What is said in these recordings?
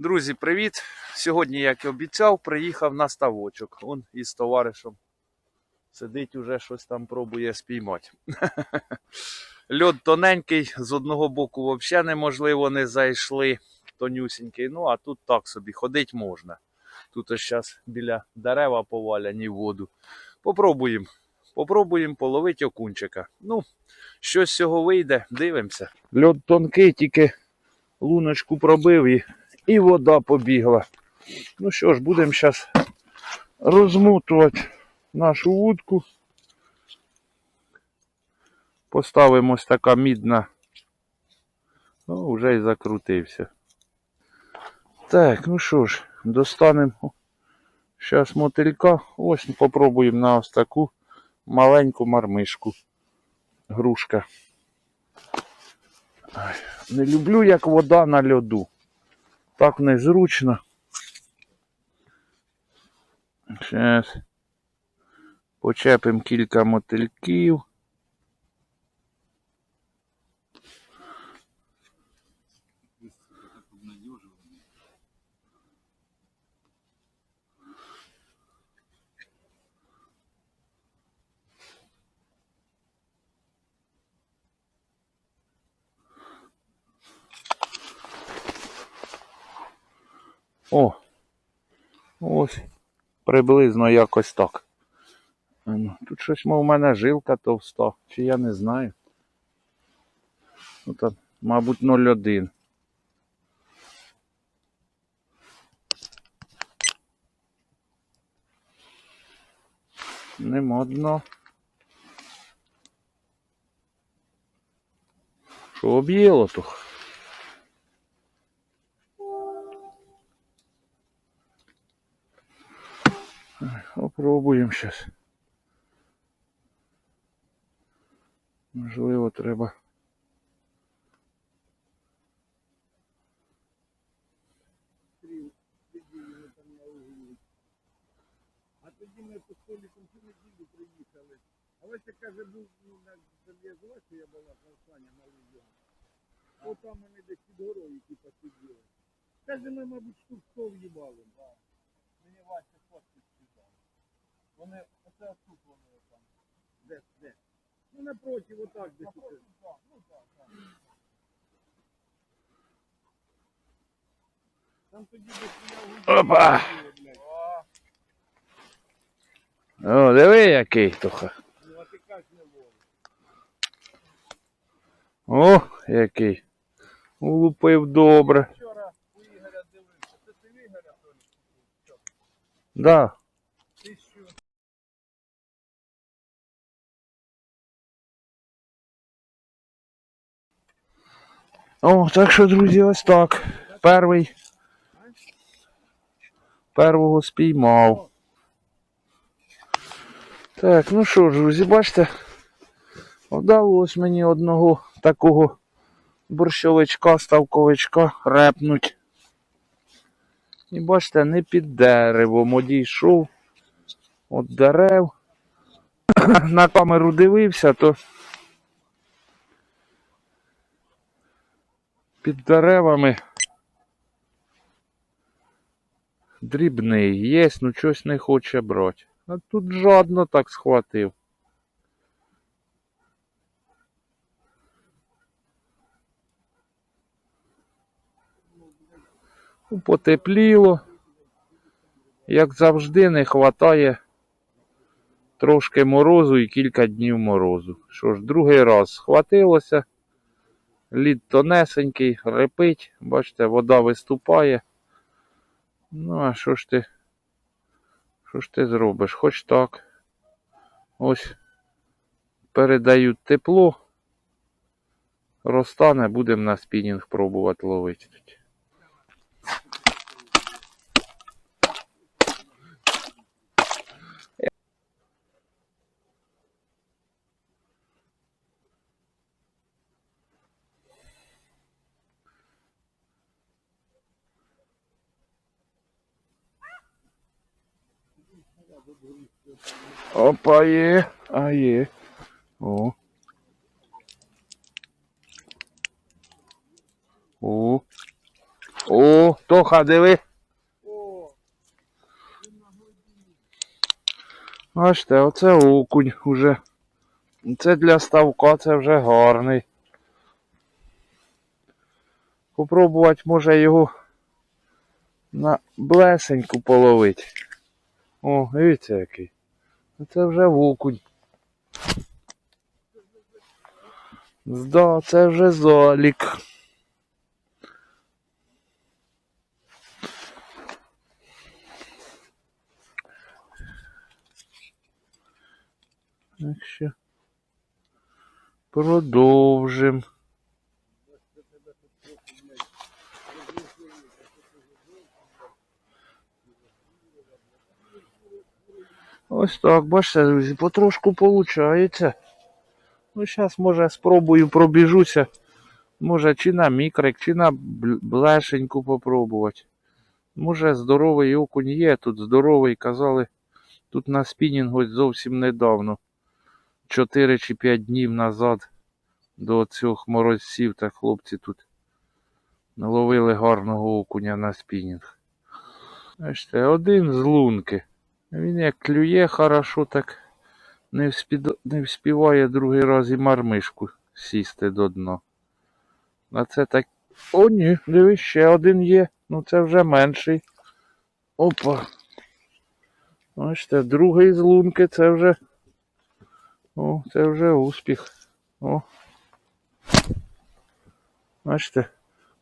Друзі, привіт! Сьогодні, як і обіцяв, приїхав на ставочок. Он із товаришем сидить уже щось там пробує спіймати. Льод тоненький, з одного боку взагалі неможливо не зайшли. Тонюсінький. Ну, а тут так собі, ходить можна. Тут ось зараз біля дерева поваляні в воду. Попробуємо. Попробуємо половити окунчика. Ну, що з цього вийде, дивимося. Льод тонкий, тільки луночку пробив і, і вода побігла. Ну що ж, будемо зараз розмотувати нашу вудку. Поставимо ось така мідна. Ну, вже і закрутився. Так, ну що ж, достанемо зараз мотилька. Ось попробуємо на ось таку маленьку мармишку. Грушка. Не люблю, як вода на льоду. Так незручно. Зараз почепимо кілька мотильків. О! Ось. Приблизно якось так. Ну, Тут щось, мов, у мене жилка товста, чи я не знаю. Ну, там, мабуть, 0,1. Нема дна. Що об'їло то? Попробуємо зараз. Можливо, треба. А тоді ми по столиком цю неділю приїхали. А ось я каже, був ну, на зав'язувався, я була Саня на Лузі. От там вони десь під горою типа сиділи. Каже, ми, мабуть, штук 100 в'їбали. Мені сказав. Вони, оце тут вони там. Де, де? Ну напротив, отак десь. Напротив, так. Ну так, так. Там тоді десь я Опа! О, диви, який тоха. Ну, а ти как не ловиш? О, який. Улупив добре. Вчора у Ігоря дивився. Це ти в Ігоря Толік? Да. О, так що, друзі, ось так. Перший. Первого спіймав. Так, ну що ж, друзі, бачите, вдалося мені одного такого борщовичка, ставковичка репнуть. І бачите, не під деревом одійшов від дерев. На камеру дивився, то під деревами дрібний є, ну щось не хоче брати. А тут жадно так схватив. Ну, Потепліло. Як завжди, не вистачає трошки морозу і кілька днів морозу. Що ж, другий раз схватилося. Лід тонесенький, репить, бачите, вода виступає. Ну, а що ж ти? Що ж ти зробиш? Хоч так. Ось передають тепло. Розтане, будемо на спінінг пробувати ловити. Опа, є. А є. О. О. О, Тоха, диви. Бачите, оце окунь уже. Це для ставка, це вже гарний. Попробувати може його на блесеньку половити. О, дивіться який. Це вже окунь. Да, це вже залік. Так що продовжим. Ось так, бачите, друзі, потрошку виходить. Ну, зараз, може, спробую пробіжуся. Може, чи на мікрик, чи на блешеньку попробувати. Може, здоровий окунь є, тут здоровий, казали, тут на спінінгу зовсім недавно. 4 чи 5 днів назад до цих морозців та хлопці тут наловили гарного окуня на спінінг. Бачите, один з лунки. Він як клює хорошо, так не, вспід... не вспіває другий раз і мармишку сісти до дна. А це так. О, ні, дивись, ще один є. Ну це вже менший. Опа. Бачите, другий з лунки це вже. О, це вже успіх. О. Бачите.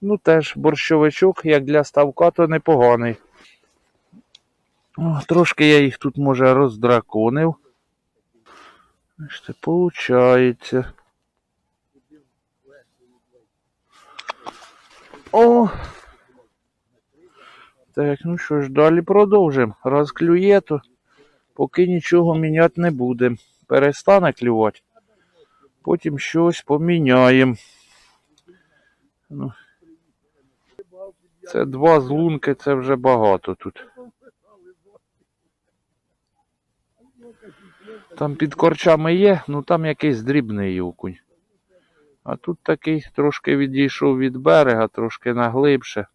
Ну теж борщовичок, як для ставка, то непоганий. О, трошки я їх тут, може, роздраконив. Бачите, получається. О! Так, ну що ж, далі продовжимо. Раз клює, то поки нічого міняти не будемо. Перестане клювати. Потім щось поміняємо. Ну, це два з лунки, це вже багато тут. Там під корчами є, ну там якийсь дрібний окунь. А тут такий трошки відійшов від берега, трошки наглибше.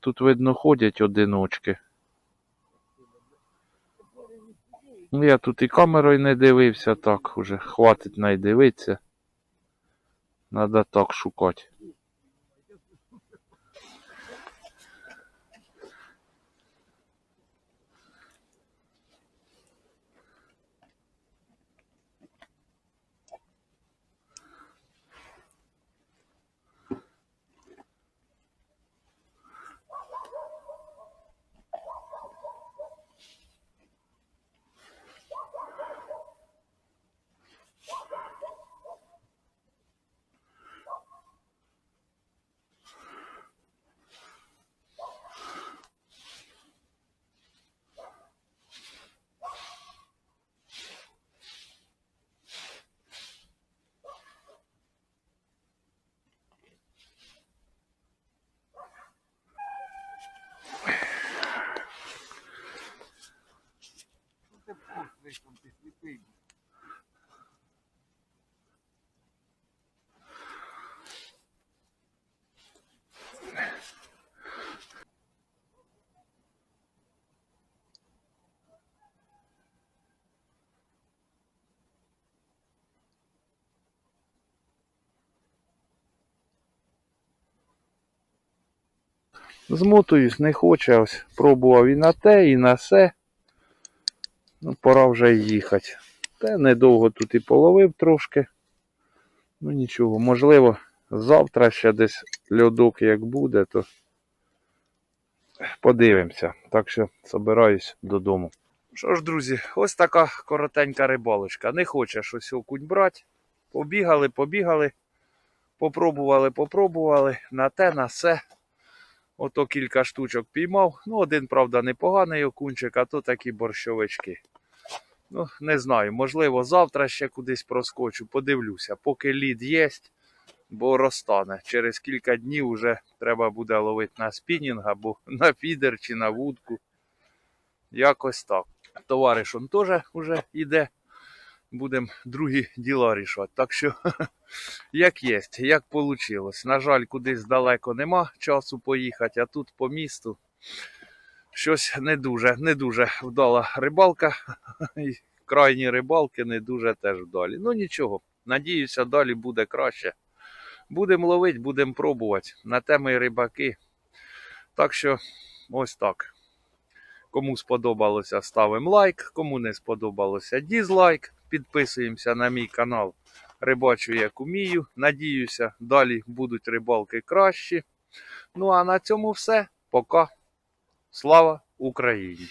Тут, видно, ходять одиночки. Ну, я тут і камерою не дивився, так уже хватить найдивитися. Надо так шукати. Ти там ти сліпий? Змотуюсь, не хоче. Ось пробував і на те, і на все. Ну, пора вже їхати. Та недовго тут і половив трошки. Ну нічого, можливо, завтра ще десь льодок як буде, то подивимося. Так що собираюсь додому. Що ж, друзі, ось така коротенька рибалочка. Не хоче щось окунь брати. Побігали, побігали, попробували, попробували. На те, на все. Ото кілька штучок піймав. Ну, один, правда, непоганий окунчик, а то такі борщовички. Ну, не знаю, можливо, завтра ще кудись проскочу, подивлюся, поки лід є, бо розтане. Через кілька днів вже треба буде ловити на спінінг або на фідер чи на вудку. Якось так. Товариш он теж вже йде будемо другі діла рішати. Так що, як є, як вийшло. На жаль, кудись далеко нема часу поїхати, а тут по місту щось не дуже, не дуже вдала рибалка. І крайні рибалки не дуже теж вдалі. Ну нічого, надіюся, далі буде краще. Будемо ловити, будемо пробувати. На те ми рибаки. Так що, ось так. Кому сподобалося, ставимо лайк. Кому не сподобалося, дізлайк. Підписуємося на мій канал Рибачу як умію. Надіюся, далі будуть рибалки кращі. Ну а на цьому все. Пока. Слава Україні!